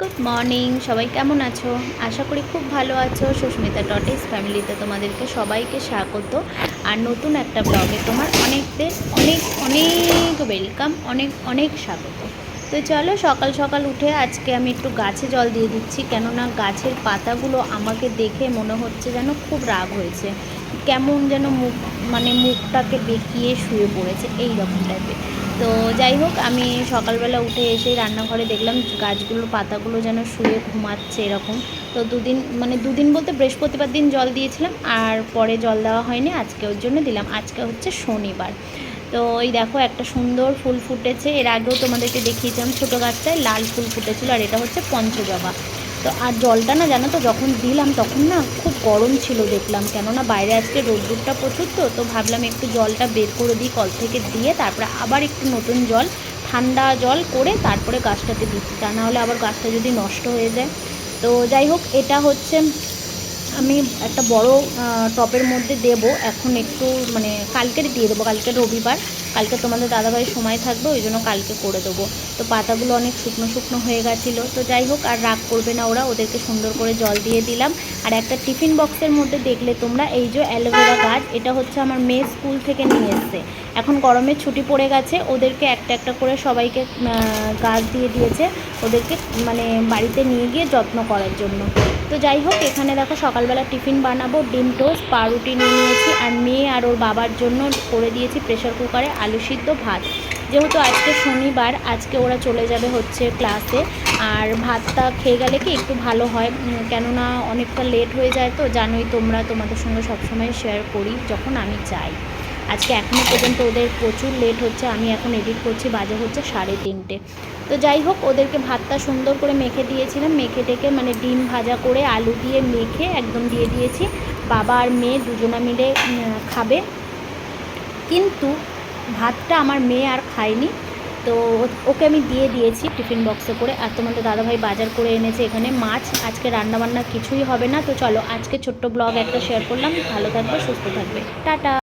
Good morning সবাই কেমন আছো? আশা করি খুব ভালো আছো। সুস্মিতা টটিস ফ্যামিলিতে তোমাদেরকে সবাইকে স্বাগত। আর নতুন একটা ব্লগে তোমার অনেকদের অনেক অনেক ওয়েলকাম অনেক অনেক স্বাগত। তো চলো সকাল সকাল উঠে আজকে আমি একটু গাছে জল দিয়ে দিচ্ছি, কেননা গাছের পাতাগুলো আমাকে দেখে মনে হচ্ছে যেন খুব রাগ হয়েছে। কেমন যেন মুখ মানে মুখটাকে বেঁকিয়ে শুয়ে পড়েছে, এই রকম টাইপের তো যাই হোক, আমি সকালবেলা উঠে এসে রান্নাঘরে দেখলাম গাছগুলোর পাতাগুলো যেন শুয়ে ঘুমাচ্ছে এরকম। তো দুদিন মানে দুদিন বলতে বৃহস্পতিবার দিন জল দিয়েছিলাম আর পরে জল দেওয়া হয়নি, আজকে ওর জন্য দিলাম। আজকে হচ্ছে শনিবার। তো এই দেখো একটা সুন্দর ফুল ফুটেছে। এর আগেও তোমাদেরকে দেখিয়েছিলাম ছোটো গাছটায় লাল ফুল ফুটেছিল আর এটা হচ্ছে পঞ্চজবা তো আর জলটা না জানো তো, যখন দিলাম তখন না খুব গরম ছিল দেখলাম। কেননা বাইরে আজকে রোদ্দুরটা প্রচুর তো তো ভাবলাম একটু জলটা বের করে দিই, কল থেকে দিয়ে তারপরে আবার একটু নতুন জল, ঠান্ডা জল করে তারপরে গাছটাতে দিচ্ছি। তা নাহলে আবার গাছটা যদি নষ্ট হয়ে যায়। তো যাই হোক, এটা হচ্ছে আমি একটা বড় টপের মধ্যে দেব। এখন একটু মানে কালকের দিয়ে দেবো কালকে রবিবার। কালকে তোমাদের দাদাভাই সময় থাকবে, ওই জন্য কালকে করে দেবো। তো পাতাগুলো অনেক শুকনো শুকনো হয়ে গেছিল। তো যাই হোক, আর রাগ করবে না ওরা, ওদেরকে সুন্দর করে জল দিয়ে দিলাম। আর একটা টিফিন বক্সের মধ্যে দেখলে তোমরা, এই যে অ্যালোভেরা গাছ, এটা হচ্ছে আমার মেয়ে স্কুল থেকে নিয়ে এসছে। এখন গরমের ছুটি পড়ে গেছে, ওদেরকে একটা একটা করে সবাইকে গাছ দিয়ে দিয়েছে। ওদেরকে মানে বাড়িতে নিয়ে গিয়ে যত্ন করার জন্য। তো যাই হোক, এখানে দেখো সকালবেলা টিফিন বানাবো, ডিম টোস্ট, পাউরুটি নিয়ে নিয়েছি, আর মেয়ে আর ওর বাবার জন্য করে দিয়েছি প্রেশার কুকারে আলু সিদ্ধ ভাত। যেহেতু আজকে শনিবার, আজকে ওরা চলে যাবে হচ্ছে ক্লাসে আর ভাতটা খেয়ে গেলে কি একটু ভালো হয় কেননা অনেকটা লেট হয়ে যায় তো, জানোই তোমরা তোমাদের সঙ্গে সবসময় শেয়ার করি যখন আমি চাই আজকে এখনও পর্যন্ত ওদের প্রচুর লেট হচ্ছে, আমি এখন এডিট করছি, বাজে হচ্ছে সাড়ে তিনটে। তো যাই হোক, ওদেরকে ভাতটা সুন্দর করে মেখে দিয়েছিলাম। মেখে টেকে মানে ডিম ভাজা করে আলু দিয়ে মেখে একদম দিয়ে দিয়েছি। বাবা আর মেয়ে দুজনা মিলে খাবে। কিন্তু ভাতটা আমার মেয়ে আর খায়নি। তো ওকে আমি দিয়ে দিয়েছি টিফিন বক্সে করে। আর তোমাদের দাদাভাই বাজার করে এনেছে এখানে মাছ। আজকে রান্নাবান্না কিছুই হবে না। তো চলো, আজকে ছোট্ট ব্লগ একটা শেয়ার করলাম। ভালো থাকবে, সুস্থ থাকবে। টাটা!